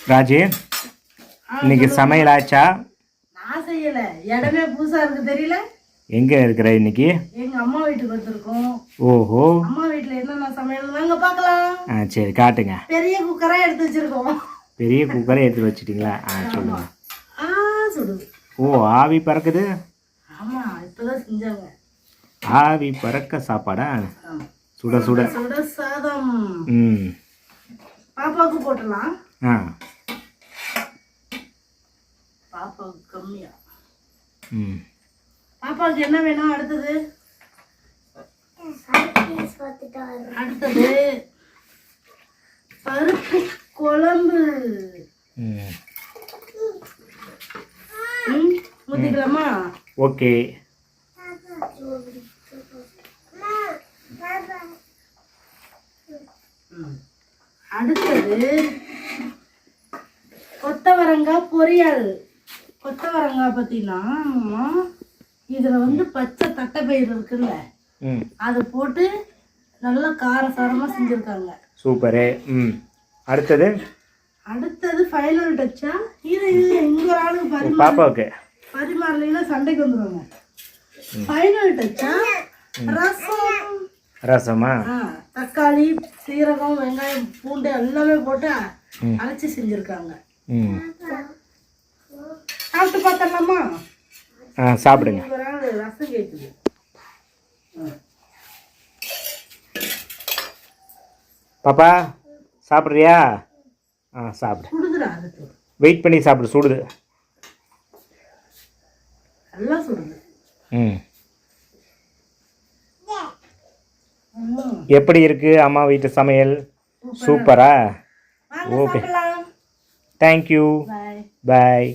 ராஜு இன்னைக்கு சமையல் ஆச்சா நான் செய்யல. இடமே புதுசா இருக்கு தெரியல? எங்கே இருக்கிற இன்னைக்கு? எங்க அம்மா வீட்டுக்கு வந்திருக்கோம். ஓஹோ. அம்மா வீட்டுல என்னென்ன சமையல் வாங்க பார்க்கலாம். ஆ சரி காட்டுங்க. பெரிய குக்கரா எடுத்து வச்சிருக்கோம். பெரிய குக்கரை எடுத்து வச்சிட்டிங்களா? ஆ சொல்லுங்க. ஆ சுடுது ஓ ஆவி பறக்குது? ஆமா இப்பதான் செஞ்சாங்க. ஆவி பறக்க சாப்பாடா. சுட சுட. சுட சாதம். ம். பாப்பாவுக்கு போட்டலாம் ஆ. பாப்பாவுக்கு கம்மியா. ம். பாப்பாவுக்கு என்ன வேணும் அடுத்தது? அடுத்தது பருப்பு குழம்பு. ஊத்திக்கலாமா? ஓகே. அடுத்தது கொத்தவரங்காய் பொரியல். கொத்தவரங்காய் பார்த்தீங்கன்னா இதில் வந்து பச்சை தட்டைப்பயிறு இருக்குல்ல அதை போட்டு நல்லா காரசாரமாக செஞ்சுருக்காங்க. சூப்பரு. ம். அடுத்தது? அடுத்தது ஃபைனல் டச்சா இது இது ஒரு ஆளுக்கு பரிமா பாப்பாவுக்கு. பரிமாறலைன்னா சண்டைக்கு வந்துடுவாங்க ஃபைனல் டச்சா ரசம். ரசமா? தக்காளி சீரகம் வெங்காயம் பூண்டு எல்லாமே போட்டு. அரைச்சி செஞ்சுருக்காங்க. ம். சாப்பிட்டு பார்த்தலாமா ஆ சாப்பிடுங்க. ரசம் கேட்குது பாப்பா சாப்பிட்றியா? ஆ சாப்பிடு. வெயிட் பண்ணி சாப்பிடு சுடுது. ம். எப்படி இருக்கு அம்மா வீட்டு சமையல்? சூப்பரா. ஓகே. Thank you bye